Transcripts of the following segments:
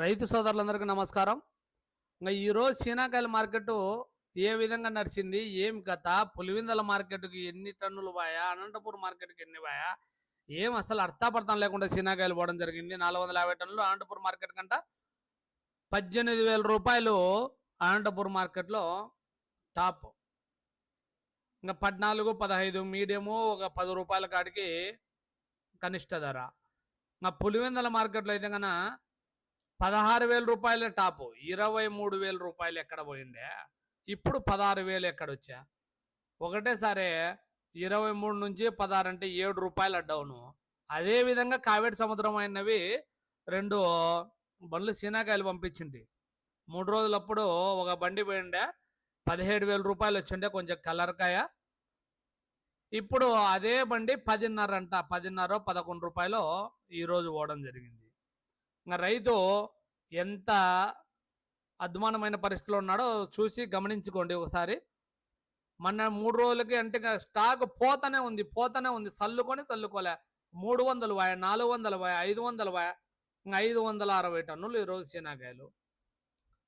రైతు సోదరులందరికీ నమస్కారం. ఇంకా ఈరోజు శీనాకాయల మార్కెట్ ఏ విధంగా నడిచింది ఏం కథ పులివిందల మార్కెట్కి ఎన్ని టన్నులు పోయా అనంతపూర్ మార్కెట్కి ఎన్ని పోయా ఏం అసలు అర్థాపర్థం లేకుండా చీనాకాయలు పోవడం జరిగింది. నాలుగు వందల యాభై టన్నులు అనంతపూర్ మార్కెట్ కంట పద్దెనిమిది వేల రూపాయలు అనంతపూర్ మార్కెట్లో టాప్. ఇంకా పద్నాలుగు పదహైదు మీడియము ఒక పది రూపాయల కాడికి కనిష్ట ధర. ఇంకా పులివెందల మార్కెట్లో అయితే కన్నా పదహారు వేల రూపాయలే టాపు. ఇరవై మూడు వేల రూపాయలు ఎక్కడ పోయిండే ఇప్పుడు పదహారు వేలు ఎక్కడ వచ్చా ఒకటేసారి ఇరవై మూడు నుంచి పదహారు అంటే ఏడు రూపాయల డౌను అదే విధంగా కావేటి సముద్రం అయినవి రెండు బండ్లు సీనాకాయలు పంపించింది. మూడు రోజులప్పుడు ఒక బండి పోయిండే పదిహేడు వేల రూపాయలు వచ్చిండే కొంచెం కలర్కాయ ఇప్పుడు అదే బండి పదిన్నర అంట పదిన్నర పదకొండు రూపాయలు ఈరోజు పోవడం జరిగింది. రైతు ఎంత అద్మానమైన పరిస్థితిలో ఉన్నాడో చూసి గమనించుకోండి ఒకసారి. మొన్న మూడు రోజులకి అంటే స్టాక్ పోతనే ఉంది పోతనే ఉంది. చల్లుకొని చల్లుకోలే మూడు వందలు వాయ నాలుగు వందలు వాయ ఐదు వందలు వాయ ఇంకా ఐదు వందల అరవై టన్నులు ఈరోజు శీనాకాయలు.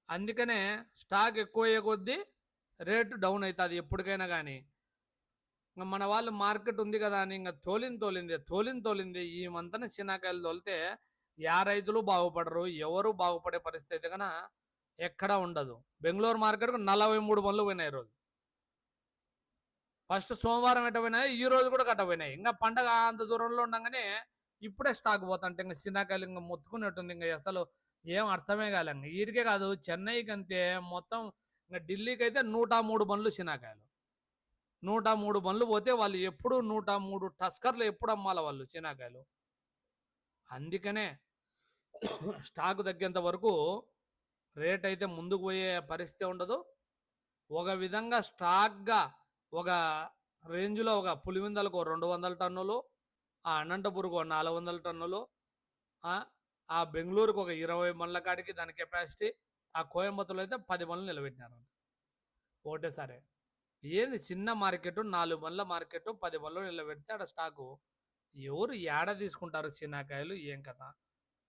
అందుకనే స్టాక్ ఎక్కువ అయ్యే కొద్దీ రేటు డౌన్ అవుతుంది ఎప్పటికైనా కానీ ఇంకా మన వాళ్ళు మార్కెట్ ఉంది కదా అని ఇంకా తోలింది తోలింది తోలింది తోలింది ఈ మంతన శీనాకాయలు తోలితే యా రైతులు బాగుపడరు ఎవరు బాగుపడే పరిస్థితి కన్నా ఎక్కడా ఉండదు. బెంగళూరు మార్కెట్కు నలభై మూడు బండ్లు పోయినాయి ఈరోజు. రోజు ఫస్ట్ సోమవారం ఎట్ట పోయినాయి ఈ రోజు కూడా కట్ట పోయినాయి. ఇంకా పండగ అంత దూరంలో ఉండగానే ఇప్పుడే స్టాక్ పోతుంటే ఇంకా శీనాకాయలు ఇంకా మొత్తుకున్నట్టుంది ఇంకా అసలు ఏం అర్థమే కాలే ఇంకా. వీరికే కాదు చెన్నైకి అంతే మొత్తం ఇంకా ఢిల్లీకి అయితే నూట మూడు బండ్లు శీనాకాయలు. నూట మూడు బండ్లు పోతే వాళ్ళు ఎప్పుడు నూట మూడు టస్కర్లు ఎప్పుడు అమ్మాలి వాళ్ళు శీనాకాయలు. అందుకనే స్టాక్ తగ్గేంత వరకు రేట్ అయితే ముందుకు పోయే పరిస్థితి ఉండదు. ఒక విధంగా స్టాక్గా ఒక రేంజ్లో ఒక పులివిందలకు రెండు వందల టన్నులు ఆ అనంతపురకు నాలుగు వందల టన్నులు ఆ, బెంగళూరుకు ఒక ఇరవై మళ్ళ కాడికి దాని కెపాసిటీ ఆ కోయంబత్తూరులో అయితే పది బండ్లు నిలబెట్టినారు. ఒకటేసారి. ఏంది చిన్న మార్కెట్ నాలుగు బండ్ల మార్కెట్ పది బండ్లు నిలబెడితే ఆడ స్టాకు ఎవరు ఏడ తీసుకుంటారు చిన్నకాయలు ఏం కథ?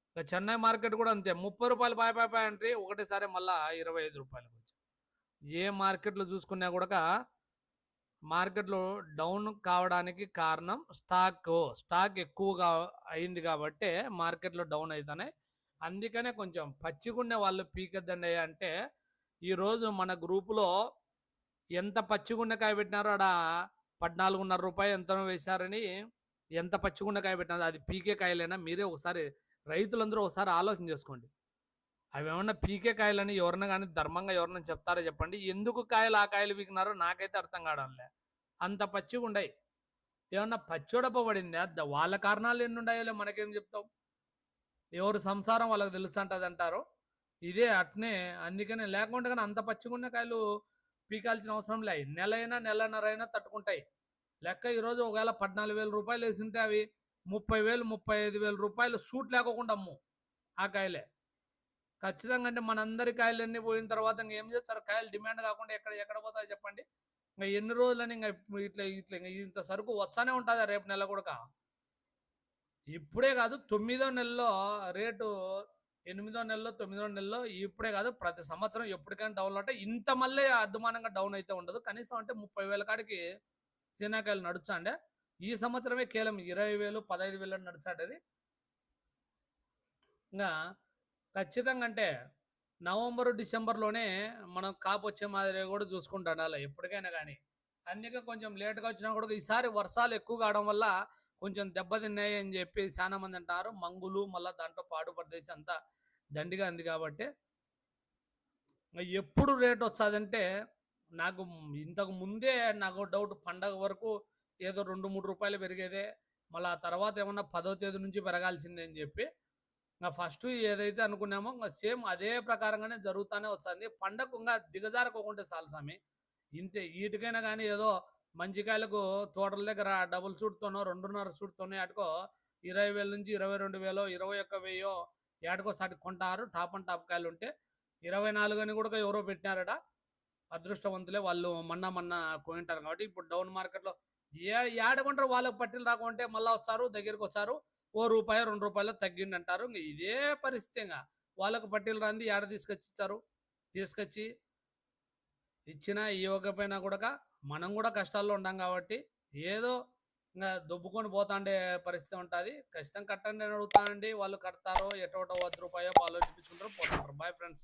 ఇంకా చెన్నై మార్కెట్ కూడా అంతే. ముప్పై రూపాయలు పాయ పాయ పాయ అంటే ఒకటేసారి మళ్ళా ఇరవై ఐదు రూపాయలకు వచ్చి. ఏ మార్కెట్లో చూసుకున్నా కూడా మార్కెట్లో డౌన్ కావడానికి కారణం స్టాక్. స్టాక్ ఎక్కువగా అయింది కాబట్టి మార్కెట్లో డౌన్ అవుతానే అందుకనే కొంచెం పచ్చిగుండే వాళ్ళు పీకద్దండి అంటే ఈరోజు మన గ్రూపులో ఎంత పచ్చిగుండెకాయ పెట్టినారో ఆడ పద్నాలుగున్నర రూపాయలు ఎంతనో వేశారని ఎంత పచ్చిగుండ కాయ పెట్టినారో అది పీకే కాయలైనా మీరే ఒకసారి రైతులందరూ ఒకసారి ఆలోచన చేసుకోండి. అవి ఏమన్నా పీకే కాయలని ఎవరన్నా కానీ ధర్మంగా ఎవరన్నా చెప్తారో చెప్పండి. ఎందుకు కాయలు ఆ కాయలు పీకినారో నాకైతే అర్థం కావడంలే. అంత పచ్చిగుండయి. ఏమన్నా పచ్చోడపబడిందా వాళ్ళ కారణాలు ఎన్ని ఉన్నాయో మనకేం చెప్తాం ఎవరు సంసారం వాళ్ళకి తెలుసు అంటది అంటారు ఇదే అట్నే అందుకనే లేకుండా కానీ అంత పచ్చిగున్న కాయలు పీకాల్సిన అవసరం లే. నెల అయినా తట్టుకుంటాయి. లెక్క ఈరోజు ఒకవేళ పద్నాలుగు వేల రూపాయలు వేసింటే అవి ముప్పై వేలు ముప్పై ఐదు వేల రూపాయలు సూట్ లేకోకుండా అమ్ము ఆ కాయలే. ఖచ్చితంగా అంటే మనందరి కాయలన్నీ పోయిన తర్వాత ఇంకా ఏం చేస్తారు? కాయలు డిమాండ్ కాకుండా ఎక్కడ ఎక్కడ పోతాయి చెప్పండి. ఇంకా ఎన్ని రోజులని ఇంకా ఇట్లా ఇట్లా ఇంకా ఇంత సరుకు వచ్చానే ఉంటుందా రేపు నెల కూడా ఇప్పుడే కాదు తొమ్మిదో నెలలో రేటు ఎనిమిదో నెలలో తొమ్మిదో నెలలో ఇప్పుడే కాదు ప్రతి సంవత్సరం ఎప్పటికైనా డౌన్ అంటే ఇంత మళ్ళీ అద్మానంగా డౌన్ అయితే ఉండదు. కనీసం అంటే ముప్పై వేల కాడికి సీనాకాయలు నడుచాండే. ఈ సంవత్సరమే కేవలం ఇరవై వేలు పదహైదు వేలు నడిచాడది. ఇంకా ఖచ్చితంగా అంటే నవంబరు డిసెంబర్లోనే మనం కాపు వచ్చే మాదిరి కూడా చూసుకుంటాడు అలా ఎప్పటికైనా కానీ. అందుకే కొంచెం లేట్గా వచ్చినా కూడా ఈసారి వర్షాలు ఎక్కువ కావడం వల్ల కొంచెం దెబ్బతిన్నాయి అని చెప్పి చాలా మంది అంటారు మంగులు మళ్ళీ దాంట్లో పాడు ప్రదేశం అంతా దండిగా ఉంది కాబట్టి. ఎప్పుడు రేట్ వస్తుందంటే నాకు ఇంతకు ముందే నాకు డౌట్ పండగ వరకు ఏదో రెండు మూడు రూపాయలు పెరిగేదే. మళ్ళీ ఆ తర్వాత ఏమన్నా పదో తేదీ నుంచి పెరగాల్సిందే అని చెప్పి ఇంకా ఫస్ట్ ఏదైతే అనుకున్నామో ఇంకా సేమ్ అదే ప్రకారంగానే జరుగుతూనే వస్తుంది. పండగ ఇంకా దిగజారకోకుంటే చాలు స్వామి ఇంతే వీటికైనా కానీ ఏదో మంచికాయలకు తోటల దగ్గర డబుల్ సూట్తోనో రెండున్నర సూట్తోనో ఏటకో ఇరవై వేల నుంచి ఇరవై రెండు వేలో ఇరవై ఒక్క వెయ్యో ఏటకో సాటి కొంటారు. టాప్ అండ్ టాప్ కాయలు ఉంటే ఇరవై నాలుగు అని కూడా ఎవరో పెట్టినారట. అదృష్టవంతులే వాళ్ళు మన్నా మన్నా కొంటారు కాబట్టి ఇప్పుడు డౌన్ మార్కెట్లో ఏ ఏడకుంటారు వాళ్ళకి పట్టిలు రాకుంటే మళ్ళీ వచ్చారు దగ్గరికి వచ్చారు ఓ రూపాయి రెండు రూపాయలు తగ్గిండి అంటారు ఇంక ఇదే పరిస్థితి ఇంకా. వాళ్ళకు పట్టీలు రాంది ఏడ తీసుకొచ్చి ఇచ్చారు? తీసుకొచ్చి ఇచ్చినా ఇవ్వకపోయినా కూడా మనం కూడా కష్టాల్లో ఉండం కాబట్టి ఏదో ఇంకా దుబ్బుకొని పోతాండే పరిస్థితి ఉంటుంది. ఖచ్చితంగా కట్టండి అని అడుగుతానండి. వాళ్ళు కడతారో ఎటోటో వద్ద రూపాయో వాళ్ళు చూపించుకుంటారు పోతుంటారు బాయ్ ఫ్రెండ్స్